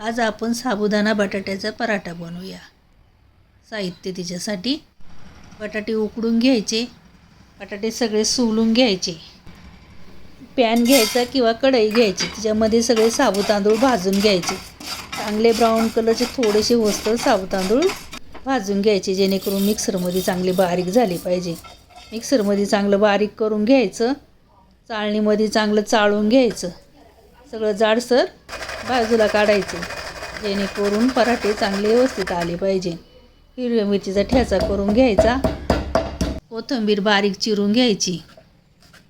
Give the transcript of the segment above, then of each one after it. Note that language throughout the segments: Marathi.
आज आपण साबुदाणा बटाट्याचा पराठा बनवूया. साहित्य तिच्यासाठी बटाटे उकडून घ्यायचे बटाटे सगळे सोलून घ्यायचे. पॅन घ्यायचा किंवा कढई घ्यायची त्याच्यामध्ये सगळे साबू तांदूळ भाजून घ्यायचे. चांगले ब्राऊन कलरचे थोडेसे वस्तर साबू तांदूळ भाजून घ्यायचे जेणेकरून मिक्सरमध्ये चांगले बारीक झाले पाहिजे. मिक्सरमध्ये चांगलं बारीक करून घ्यायचं चाळणीमध्ये चांगलं चाळून घ्यायचं. सगळं जाडसर बाजूला काढायचं. जेणेकरून पराठे चांगले व्यवस्थित आले पाहिजे. हिरव्या मिरचीचा ठ्याचा करून घ्यायचा. कोथिंबीर बारीक चिरून घ्यायची.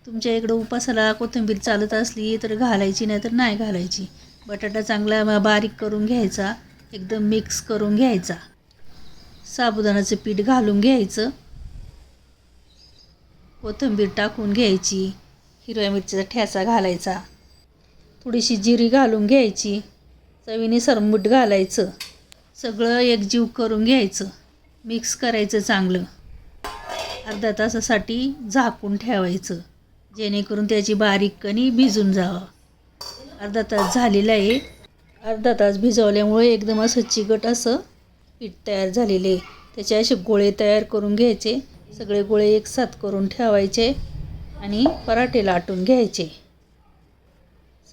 तुमच्या इकडं उपासाला कोथिंबीर चालत असली तर घालायची नाही तर नाही घालायची. बटाटा चांगला बारीक करून घ्यायचा. एकदम मिक्स करून घ्यायचा. साबुदाणाचं पीठ घालून घ्यायचं. कोथिंबीर टाकून घ्यायची. हिरव्या मिरचीचा ठ्याचा घालायचा. थोडीशी जिरी घालून घ्यायची. चवीने सरमूट घालायचं. सगळं एकजीव करून घ्यायचं. मिक्स करायचं चांगलं. अर्धा तासासाठी झाकून ठेवायचं. जेणेकरून त्याची बारीक कणी भिजून जावं. अर्धा तास झालेला आहे. अर्धा तास भिजवल्यामुळे एकदम असं चिकट असं पीठ तयार झालेले आहे. त्याचे असे गोळे तयार करून घ्यायचे. सगळे गोळे एकसाथ करून ठेवायचे आणि पराठे लाटून घ्यायचे.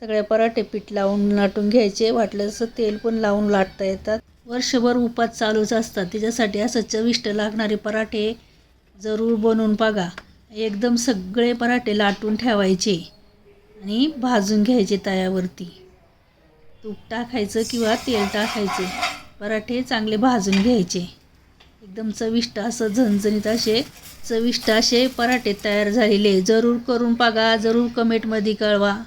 सगळ्या पराठे पीठ लावून लाटून घ्यायचे. वाटलं तसं तेल पण लावून लाटता येतात. वर्षभर उपास चालूच असतात. त्याच्यासाठी असं चविष्ट लागणारे पराठे जरूर बनवून बघा. एकदम सगळे पराठे लाटून ठेवायचे आणि भाजून घ्यायचे तव्यावरती. तूप टाकायचं किंवा तेल टाकायचे. पराठे चांगले भाजून घ्यायचे. एकदम चविष्ट असं झणझणीत असे चविष्ट असे पराठे तयार झालेले. जरूर करून बघा. जरूर कमेंटमध्ये कळवा.